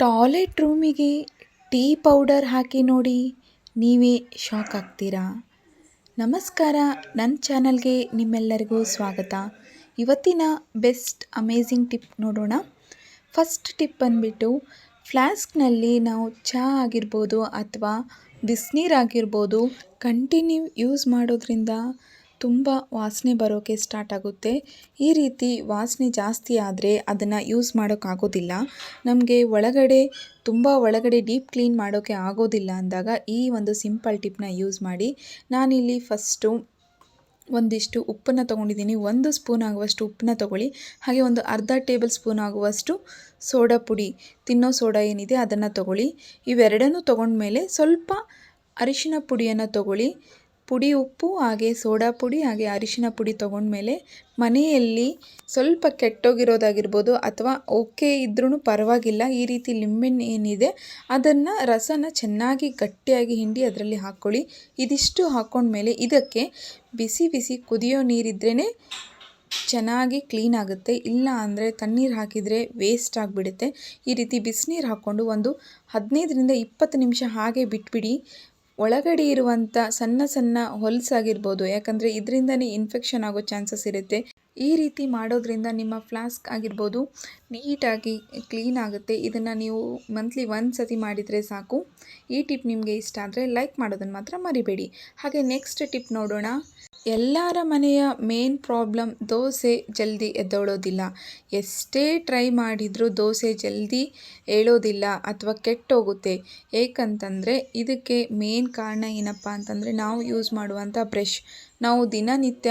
Toilet ರೂಮಿಗೆ tea powder ಹಾಕಿ ನೋಡಿ ನೀವೇ ಶಾಕ್ ಆಗ್ತೀರಾ? ನಮಸ್ಕಾರ ನನ್ನ ಚಾನಲ್ಗೆ ನಿಮ್ಮೆಲ್ಲರಿಗೂ ಸ್ವಾಗತ. ಇವತ್ತಿನ ಬೆಸ್ಟ್ ಅಮೇಝಿಂಗ್ ಟಿಪ್ ನೋಡೋಣ. ಫಸ್ಟ್ ಟಿಪ್ ಬಂದುಬಿಟ್ಟು ಫ್ಲಾಸ್ಕ್ನಲ್ಲಿ ನಾವು ಚಹಾ ಆಗಿರ್ಬೋದು ಅಥವಾ ಬಿಸಿನೀರಾಗಿರ್ಬೋದು ಕಂಟಿನ್ಯೂ ಯೂಸ್ ಮಾಡೋದ್ರಿಂದ ತುಂಬ ವಾಸನೆ ಬರೋಕ್ಕೆ ಸ್ಟಾರ್ಟ್ ಆಗುತ್ತೆ. ಈ ರೀತಿ ವಾಸನೆ ಜಾಸ್ತಿ ಆದರೆ ಅದನ್ನು ಯೂಸ್ ಮಾಡೋಕ್ಕಾಗೋದಿಲ್ಲ ನಮಗೆ ಒಳಗಡೆ, ತುಂಬ ಒಳಗಡೆ ಡೀಪ್ ಕ್ಲೀನ್ ಮಾಡೋಕ್ಕೆ ಆಗೋದಿಲ್ಲ ಅಂದಾಗ ಈ ಒಂದು ಸಿಂಪಲ್ ಟಿಪ್ನ ಯೂಸ್ ಮಾಡಿ. ನಾನಿಲ್ಲಿ ಫಸ್ಟು ಒಂದಿಷ್ಟು ಉಪ್ಪನ್ನು ತೊಗೊಂಡಿದ್ದೀನಿ. ಒಂದು ಸ್ಪೂನ್ ಆಗುವಷ್ಟು ಉಪ್ಪನ್ನ ತೊಗೊಳ್ಳಿ. ಹಾಗೆ ಒಂದು ಅರ್ಧ ಟೇಬಲ್ ಸ್ಪೂನ್ ಆಗುವಷ್ಟು ಸೋಡಾ ಪುಡಿ. ತಿನ್ನೋ ಸೋಡಾ ಏನಿದೆ ಅದನ್ನು ತೊಗೊಳ್ಳಿ. ಇವೆರಡನ್ನೂ ತೊಗೊಂಡ್ಮೇಲೆ ಸ್ವಲ್ಪ ಅರಿಶಿನ ಪುಡಿಯನ್ನು ತೊಗೊಳ್ಳಿ. ಪುಡಿ ಉಪ್ಪು, ಹಾಗೆ ಸೋಡಾ ಪುಡಿ, ಹಾಗೆ ಅರಿಶಿನ ಪುಡಿ ತೊಗೊಂಡ್ಮೇಲೆ ಮನೆಯಲ್ಲಿ ಸ್ವಲ್ಪ ಕೆಟ್ಟೋಗಿರೋದಾಗಿರ್ಬೋದು ಅಥವಾ ಓಕೆ ಇದ್ರೂ ಪರವಾಗಿಲ್ಲ, ಈ ರೀತಿ ಲಿಂಬೆಹಣ್ಣು ಏನಿದೆ ಅದನ್ನು ರಸನ ಚೆನ್ನಾಗಿ ಗಟ್ಟಿಯಾಗಿ ಹಿಂಡಿ ಅದರಲ್ಲಿ ಹಾಕ್ಕೊಳ್ಳಿ. ಇದಿಷ್ಟು ಹಾಕ್ಕೊಂಡ್ಮೇಲೆ ಇದಕ್ಕೆ ಬಿಸಿ ಬಿಸಿ ಕುದಿಯೋ ನೀರಿದ್ರೇ ಚೆನ್ನಾಗಿ ಕ್ಲೀನ್ ಆಗುತ್ತೆ. ಇಲ್ಲ ಅಂದರೆ ತಣ್ಣೀರು ಹಾಕಿದರೆ ವೇಸ್ಟ್ ಆಗಿಬಿಡುತ್ತೆ. ಈ ರೀತಿ ಬಿಸಿನೀರು ಹಾಕ್ಕೊಂಡು ಒಂದು ಹದಿನೈದರಿಂದ ಇಪ್ಪತ್ತು ನಿಮಿಷ ಹಾಗೆ ಬಿಟ್ಬಿಡಿ. ಒಳಗಡೆ ಇರುವಂಥ ಸಣ್ಣ ಸಣ್ಣ ಹೊಲಸಾಗಿರ್ಬೋದು ಯಾಕಂದರೆ ಇದರಿಂದನೇ ಇನ್ಫೆಕ್ಷನ್ ಆಗೋ ಚಾನ್ಸಸ್ ಇರುತ್ತೆ. ಈ ರೀತಿ ಮಾಡೋದ್ರಿಂದ ನಿಮ್ಮ ಫ್ಲಾಸ್ಕ್ ಆಗಿರ್ಬೋದು, ನೀಟಾಗಿ ಕ್ಲೀನ್ ಆಗುತ್ತೆ. ಇದನ್ನು ನೀವು ಮಂತ್ಲಿ ಒಂದು ಸತಿ ಮಾಡಿದರೆ ಸಾಕು. ಈ ಟಿಪ್ ನಿಮಗೆ ಇಷ್ಟ ಆದರೆ ಲೈಕ್ ಮಾಡೋದನ್ನು ಮಾತ್ರ ಮರಿಬೇಡಿ. ಹಾಗೆ ನೆಕ್ಸ್ಟ್ ಟಿಪ್ ನೋಡೋಣ. ಎಲ್ಲರ ಮನೆಯ ಮೇನ್ ಪ್ರಾಬ್ಲಮ್ ದೋಸೆ ಜಲ್ದಿ ಎದ್ದೋಳೋದಿಲ್ಲ. ಎಷ್ಟೇ ಟ್ರೈ ಮಾಡಿದರೂ ದೋಸೆ ಜಲ್ದಿ ಏಳೋದಿಲ್ಲ ಅಥವಾ ಕೆಟ್ಟೋಗುತ್ತೆ. ಏಕಂತಂದರೆ ಇದಕ್ಕೆ ಮೇನ್ ಕಾರಣ ಏನಪ್ಪ ಅಂತಂದರೆ ನಾವು ಯೂಸ್ ಮಾಡುವಂಥ ಬ್ರಷ್ ನಾವು ದಿನನಿತ್ಯ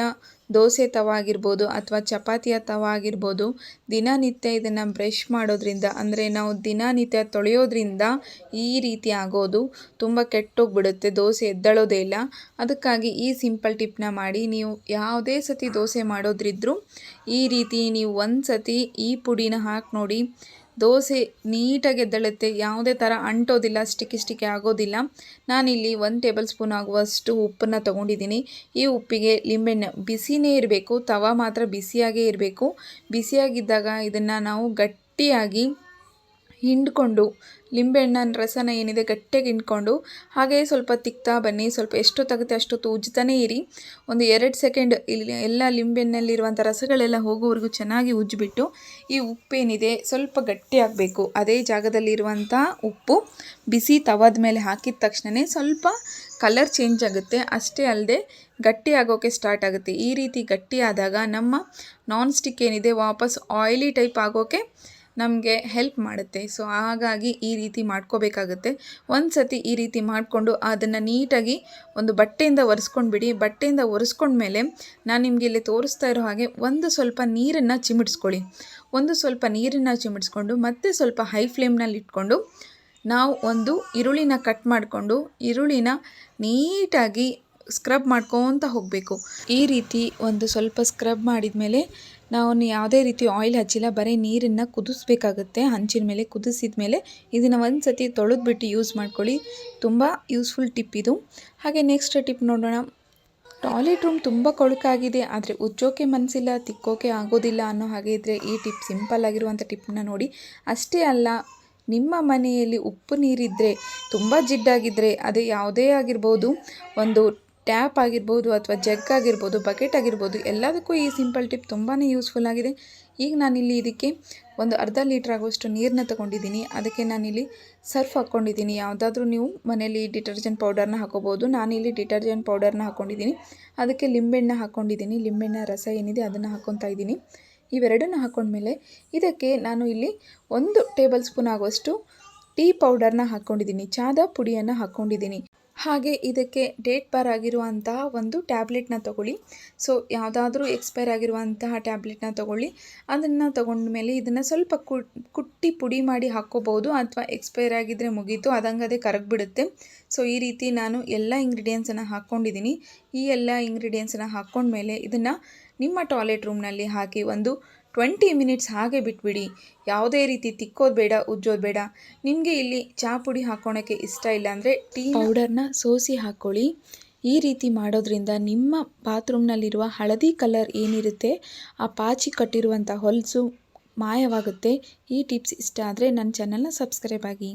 ದೋಸೆ ತವ ಆಗಿರ್ಬೋದು ಅಥವಾ ಚಪಾತಿಯ ತವ ಆಗಿರ್ಬೋದು ದಿನನಿತ್ಯ ಇದನ್ನು ಬ್ರಷ್ ಮಾಡೋದ್ರಿಂದ, ಅಂದರೆ ನಾವು ದಿನನಿತ್ಯ ತೊಳೆಯೋದ್ರಿಂದ ಈ ರೀತಿ ಆಗೋದು ತುಂಬ ಕೆಟ್ಟೋಗ್ಬಿಡುತ್ತೆ, ದೋಸೆ ಎದ್ದಳೋದೇ ಇಲ್ಲ. ಅದಕ್ಕಾಗಿ ಈ ಸಿಂಪಲ್ ಟಿಪ್ನ ಮಾಡಿ, ನೀವು ಯಾವುದೇ ಸತಿ ದೋಸೆ ಮಾಡೋದ್ರಿದ್ರೂ ಈ ರೀತಿ ನೀವು ಒಂದು ಸತಿ ಈ ಪುಡಿನ ಹಾಕಿ ನೋಡಿ ದೋಸೆ ನೀಟಾಗಿ ಎದ್ದಳುತ್ತೆ, ಯಾವುದೇ ಥರ ಅಂಟೋದಿಲ್ಲ ಸ್ಟಿಕ್ಕಿ ಸ್ಟಿಕ್ಕಿ ಆಗೋದಿಲ್ಲ. ನಾನಿಲ್ಲಿ ಒಂದು ಟೇಬಲ್ ಸ್ಪೂನ್ ಆಗುವಷ್ಟು ಉಪ್ಪನ್ನು ತೊಗೊಂಡಿದ್ದೀನಿ. ಈ ಉಪ್ಪಿಗೆ ಲಿಂಬೆಹಣ್ಣು ಬಿಸಿನೇ ಇರಬೇಕು, ತವ ಮಾತ್ರ ಬಿಸಿಯಾಗೇ ಇರಬೇಕು. ಬಿಸಿಯಾಗಿದ್ದಾಗ ಇದನ್ನು ನಾವು ಗಟ್ಟಿಯಾಗಿ ಹಿಂಡ್ಕೊಂಡು, ಲಿಂಬೆಹಣ್ಣಿನ ರಸನ ಏನಿದೆ ಗಟ್ಟಿಯಾಗಿ ಹಿಂಡ್ಕೊಂಡು, ಹಾಗೆಯೇ ಸ್ವಲ್ಪ ತಿಕ್ತಾ ಬನ್ನಿ, ಸ್ವಲ್ಪ ಎಷ್ಟೊತ್ತಾಗುತ್ತೆ ಅಷ್ಟೊತ್ತು ಉಜ್ತಾನೇ ಇರಿ. ಒಂದು ಎರಡು ಸೆಕೆಂಡ್ ಇಲ್ಲಿ ಎಲ್ಲ ಲಿಂಬೆಹಣ್ಣಲ್ಲಿರುವಂಥ ರಸಗಳೆಲ್ಲ ಹೋಗೋವರೆಗೂ ಚೆನ್ನಾಗಿ ಉಜ್ಜಿಬಿಟ್ಟು, ಈ ಉಪ್ಪೇನಿದೆ ಸ್ವಲ್ಪ ಗಟ್ಟಿ ಆಗಬೇಕು. ಅದೇ ಜಾಗದಲ್ಲಿರುವಂಥ ಉಪ್ಪು ಬಿಸಿ ತವದ ಮೇಲೆ ಹಾಕಿದ ತಕ್ಷಣವೇ ಸ್ವಲ್ಪ ಕಲರ್ ಚೇಂಜ್ ಆಗುತ್ತೆ. ಅಷ್ಟೇ ಅಲ್ಲದೆ ಗಟ್ಟಿ ಆಗೋಕ್ಕೆ ಸ್ಟಾರ್ಟ್ ಆಗುತ್ತೆ. ಈ ರೀತಿ ಗಟ್ಟಿ ಆದಾಗ ನಮ್ಮ ನಾನ್ ಸ್ಟಿಕ್ ಏನಿದೆ ವಾಪಸ್ ಆಯಿಲಿ ಟೈಪ್ ಆಗೋಕ್ಕೆ ನಮಗೆ ಹೆಲ್ಪ್ ಮಾಡುತ್ತೆ. ಸೊ ಹಾಗಾಗಿ ಈ ರೀತಿ ಮಾಡ್ಕೋಬೇಕಾಗುತ್ತೆ. ಒಂದು ಸತಿ ಈ ರೀತಿ ಮಾಡಿಕೊಂಡು ಅದನ್ನು ನೀಟಾಗಿ ಒಂದು ಬಟ್ಟೆಯಿಂದ ಒರೆಸ್ಕೊಂಡು ಬಿಡಿ ಬಟ್ಟೆಯಿಂದ ಒರೆಸ್ಕೊಂಡ್ಮೇಲೆ ನಾನು ನಿಮಗೆ ಇಲ್ಲಿ ತೋರಿಸ್ತಾ ಇರೋ ಹಾಗೆ ಒಂದು ಸ್ವಲ್ಪ ನೀರನ್ನು ಚಿಮಿಡ್ಸ್ಕೊಳ್ಳಿ ಒಂದು ಸ್ವಲ್ಪ ನೀರನ್ನು ಚಿಮಿಡ್ಸ್ಕೊಂಡು ಮತ್ತೆ ಸ್ವಲ್ಪ ಹೈ ಫ್ಲೇಮ್ನಲ್ಲಿ ಇಟ್ಕೊಂಡು ನಾವು ಒಂದು ಈರುಳ್ಳಿನ ಕಟ್ ಮಾಡಿಕೊಂಡು ಈರುಳ್ಳಿನ ನೀಟಾಗಿ ಸ್ಕ್ರಬ್ ಮಾಡ್ಕೊತ ಹೋಗಬೇಕು. ಈ ರೀತಿ ಒಂದು ಸ್ವಲ್ಪ ಸ್ಕ್ರಬ್ ಮಾಡಿದ ಮೇಲೆ ನಾವು ಯಾವುದೇ ರೀತಿ ಆಯಿಲ್ ಹಚ್ಚಿಲ್ಲ, ಬರೀ ನೀರನ್ನು ಕುದಿಸ್ಬೇಕಾಗುತ್ತೆ. ಹಂಚಿನ ಮೇಲೆ, ಕುದಿಸಿದ ಮೇಲೆ ಇದನ್ನು ಒಂದು ಸತಿ ತೊಳೆದ್ಬಿಟ್ಟು ಯೂಸ್ ಮಾಡ್ಕೊಳ್ಳಿ. ತುಂಬ ಯೂಸ್ಫುಲ್ ಟಿಪ್ ಇದು. ಹಾಗೆ ನೆಕ್ಸ್ಟ್ ಟಿಪ್ ನೋಡೋಣ. ಟಾಯ್ಲೆಟ್ ರೂಮ್ ತುಂಬ ಕೊಳಕಾಗಿದೆ, ಆದರೆ ಉಜ್ಜೋಕೆ ಮನಸ್ಸಿಲ್ಲ ತಿಕ್ಕೋಕೆ ಆಗೋದಿಲ್ಲ ಅನ್ನೋ ಹಾಗೆ ಇದ್ದರೆ ಈ ಟಿಪ್ ಸಿಂಪಲ್ ಆಗಿರುವಂಥ ಟಿಪ್ನ ನೋಡಿ. ಅಷ್ಟೇ ಅಲ್ಲ, ನಿಮ್ಮ ಮನೆಯಲ್ಲಿ ಉಪ್ಪು ನೀರಿದ್ದರೆ ತುಂಬ ಜಿಡ್ಡಾಗಿದ್ದರೆ ಅದೇ ಯಾವುದೇ ಆಗಿರ್ಬೋದು. ಒಂದು ಟ್ಯಾಪ್ ಆಗಿರ್ಬೋದು ಅಥವಾ ಜಗ್ ಆಗಿರ್ಬೋದು, ಬಕೆಟ್ ಆಗಿರ್ಬೋದು, ಎಲ್ಲದಕ್ಕೂ ಈ ಸಿಂಪಲ್ ಟಿಪ್ ತುಂಬಾ ಯೂಸ್ಫುಲ್ ಆಗಿದೆ. ಈಗ ನಾನಿಲ್ಲಿ ಇದಕ್ಕೆ ಒಂದು ಅರ್ಧ ಲೀಟ್ರ್ ಆಗುವಷ್ಟು ನೀರನ್ನ ತೊಗೊಂಡಿದ್ದೀನಿ. ಅದಕ್ಕೆ ನಾನಿಲ್ಲಿ ಸರ್ಫ್ ಹಾಕ್ಕೊಂಡಿದ್ದೀನಿ. ಯಾವುದಾದ್ರೂ ನೀವು ಮನೇಲಿ ಡಿಟರ್ಜೆಂಟ್ ಪೌಡರ್ನ ಹಾಕೋಬೋದು. ನಾನಿಲ್ಲಿ ಡಿಟರ್ಜೆಂಟ್ ಪೌಡರ್ನ ಹಾಕ್ಕೊಂಡಿದ್ದೀನಿ. ಅದಕ್ಕೆ ಲಿಂಬೆಹಣ್ಣ ಹಾಕ್ಕೊಂಡಿದ್ದೀನಿ. ಲಿಂಬೆಹಣ್ಣ ರಸ ಏನಿದೆ ಅದನ್ನು ಹಾಕ್ಕೊತಾ ಇದ್ದೀನಿ. ಇವೆರಡನ್ನು ಹಾಕ್ಕೊಂಡ್ಮೇಲೆ ಇದಕ್ಕೆ ನಾನು ಇಲ್ಲಿ ಒಂದು ಟೇಬಲ್ ಸ್ಪೂನ್ ಆಗುವಷ್ಟು ಟೀ ಪೌಡರ್ನ ಹಾಕ್ಕೊಂಡಿದ್ದೀನಿ. ಚಾದ ಪುಡಿಯನ್ನು ಹಾಕ್ಕೊಂಡಿದ್ದೀನಿ. ಹಾಗೆ ಇದಕ್ಕೆ ಡೇಟ್ ಬಾರ್ ಆಗಿರುವಂತಹ ಒಂದು ಟ್ಯಾಬ್ಲೆಟ್ನ ತಗೊಳ್ಳಿ. ಸೊ ಯಾವುದಾದ್ರೂ ಎಕ್ಸ್ಪೈರ್ ಆಗಿರುವಂತಹ ಟ್ಯಾಬ್ಲೆಟ್ನ ತಗೊಳ್ಳಿ. ಅದನ್ನು ತೊಗೊಂಡ್ಮೇಲೆ ಇದನ್ನು ಸ್ವಲ್ಪ ಕುಟ್ಟಿ ಪುಡಿ ಮಾಡಿ ಹಾಕ್ಕೋಬೋದು ಅಥವಾ ಎಕ್ಸ್ಪೈರ್ ಆಗಿದ್ದರೆ ಮುಗೀತು, ಅದಂಗದೇ ಕರಗಿಬಿಡುತ್ತೆ. ಸೊ ಈ ರೀತಿ ನಾನು ಎಲ್ಲ ಇಂಗ್ರೀಡಿಯೆಂಟ್ಸನ್ನು ಹಾಕ್ಕೊಂಡಿದ್ದೀನಿ ಈ ಎಲ್ಲ ಇಂಗ್ರೀಡಿಯೆಂಟ್ಸನ್ನು ಹಾಕ್ಕೊಂಡ್ಮೇಲೆ ಇದನ್ನು ನಿಮ್ಮ ಟಾಯ್ಲೆಟ್ ರೂಮ್ನಲ್ಲಿ ಹಾಕಿ ಒಂದು ಟ್ವೆಂಟಿ ಮಿನಿಟ್ಸ್ ಹಾಗೆ ಬಿಟ್ಬಿಡಿ. ಯಾವುದೇ ರೀತಿ ತಿಕ್ಕೋದು ಬೇಡ, ಉಜ್ಜೋದು ಬೇಡ. ನಿಮಗೆ ಇಲ್ಲಿ ಚಹಾ ಪುಡಿ ಹಾಕ್ಕೊಳಕ್ಕೆ ಇಷ್ಟ ಇಲ್ಲ ಅಂದರೆ ಟೀ ಪೌಡರ್ನ ಸೋಸಿ ಹಾಕ್ಕೊಳ್ಳಿ ಈ ರೀತಿ ಮಾಡೋದ್ರಿಂದ ನಿಮ್ಮ ಬಾತ್ರೂಮ್ನಲ್ಲಿರುವ ಹಳದಿ ಕಲರ್ ಏನಿರುತ್ತೆ, ಆ ಪಾಚಿ ಕಟ್ಟಿರುವಂಥ ಹೊಲಸು ಮಾಯವಾಗುತ್ತೆ. ಈ ಟಿಪ್ಸ್ ಇಷ್ಟ ಆದರೆ ನನ್ನ ಚಾನಲ್ನ ಸಬ್ಸ್ಕ್ರೈಬ್ ಆಗಿ.